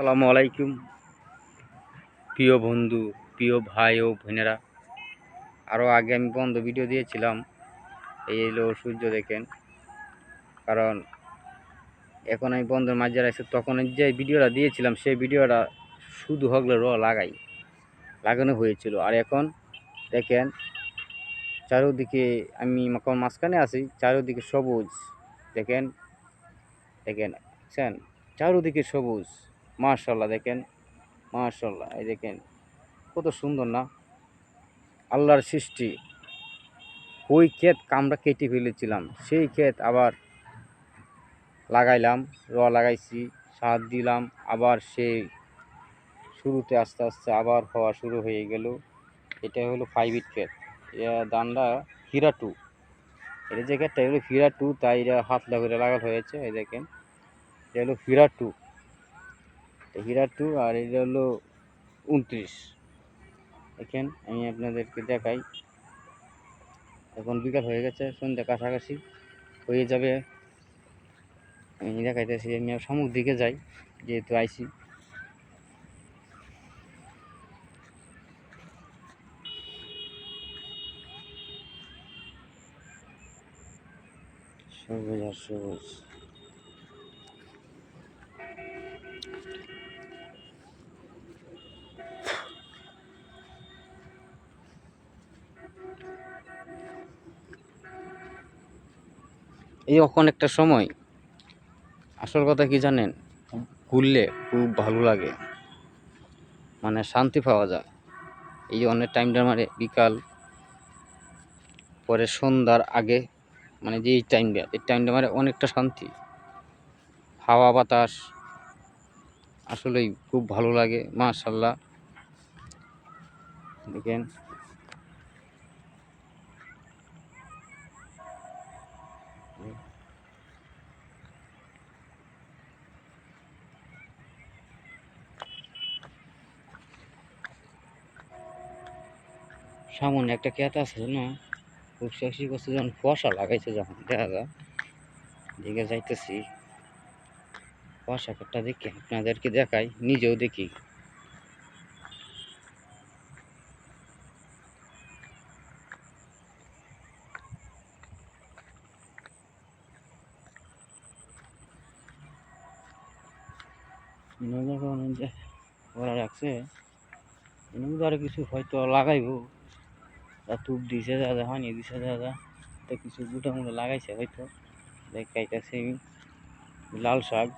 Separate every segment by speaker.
Speaker 1: আসসালামু আলাইকুম। প্রিয় বন্ধু, প্রিয় ভাই ও বোনেরা আরও আগে আমি বন্ধ ভিডিও দিয়েছিলাম, এই এলো সূর্য দেখেন। কারণ এখন আমি বন্ধের মাঝে রাখছি তখন যে ভিডিওটা দিয়েছিলাম, সেই ভিডিওটা শুধু হগলে র লাগাই, লাগানো হয়েছিল। আর এখন দেখেন, চারিদিকে আমি এখন মাঝখানে আছি, চারিদিকে সবুজ। দেখেন দেখেন, বুঝছেন? চারিদিকে সবুজ। মার্শাল্লাহ দেখেন মার্শাল্লাহ এই দেখেন, কত সুন্দর না? আল্লাহর সৃষ্টি, ওই ক্ষেত কামড়া কেটে ফেলেছিলাম, সেই ক্ষেত আবার লাগাইলাম র লাগাইছি, সার দিলাম, আবার সেই শুরুতে আস্তে আস্তে আবার হওয়া শুরু হয়ে গেল। এটা হলো ফাইভ ইট ক্ষেত দানটা হীরা টু এটা যে ক্ষেতটা হলো হীরা টু তাই এটা হাত লাগিয়ে লাগানো হয়েছে, এই দেখেন, এটা হলো হীরা টু হীরা টু আর এটা হলো উনত্রিশ। দেখেন, আমি আপনাদেরকে দেখাই। এখন বিকাল হয়ে গেছে, সন্ধ্যা কাছাকাছি। হয়ে যাবে। আমি দেখাইতেছি, আমি শামুক দিকে যাই, যেহেতু আইসি সবুজ আর সবুজ। এই এখন একটা সময়। আসল কথা কি জানেন? ঘুরলে খুব ভালো লাগে। মানে শান্তি পাওয়া যায়। এই যে অনেক টাইমটা মানে বিকাল, পরে সন্ধ্যার আগে মানে যে এই টাইমটা এই টাইমটা মানে অনেকটা শান্তি। হাওয়া বাতাস, আসলেই খুব ভালো লাগে, মাশাল্লাহ। দেখেন সামনে একটা ক্ষেত আছে না খুব শেষি করছে যখন কুয়াশা লাগাইছে যখন, দেখা যায় দিকে যাইতেছি। কুয়াশা ক্ষেতটা দেখি, আপনাদেরকে দেখাই, নিজেও দেখি। ওরা রাখছে। আরও কিছু হয়তো লাগাইবো। তুপ দিছে দাদা হানি দিছে দাদা। তো কিছু গুটা মুটা লাগাইছে হয়তো। দেখাইতেছে লাল শাক।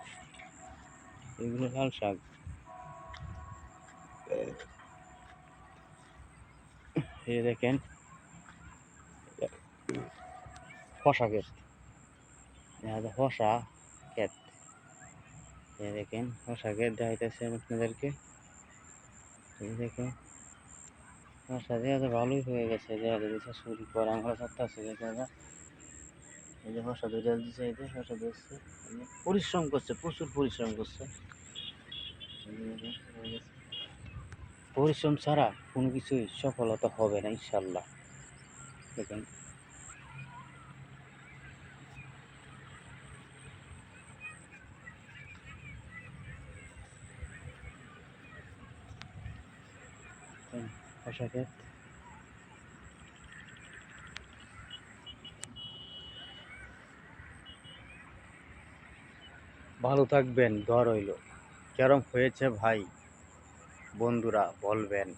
Speaker 1: এগুলো লাল শাক। এই দেখেন ফসা ক্ষেত। ফসা ক্ষেত। দেখেন ফসা ক্ষেত দেখাইতেছে আপনাদেরকে। দেখেন। ভালোই হয়ে গেছে দেখা যায় শুরু করে আমরা চারটা আছে এই যে ফসা দুইটা দিচ্ছে এই যে পরিশ্রম করছে, প্রচুর পরিশ্রম করছে। পরিশ্রম ছাড়া কোনো কিছুই সফলতা হবে না, ইনশাল্লাহ। দেখেন। ক্ষেত ভালো থাকবেন দর হইল কেরম হয়েছে ভাই বন্ধুরা বলবেন।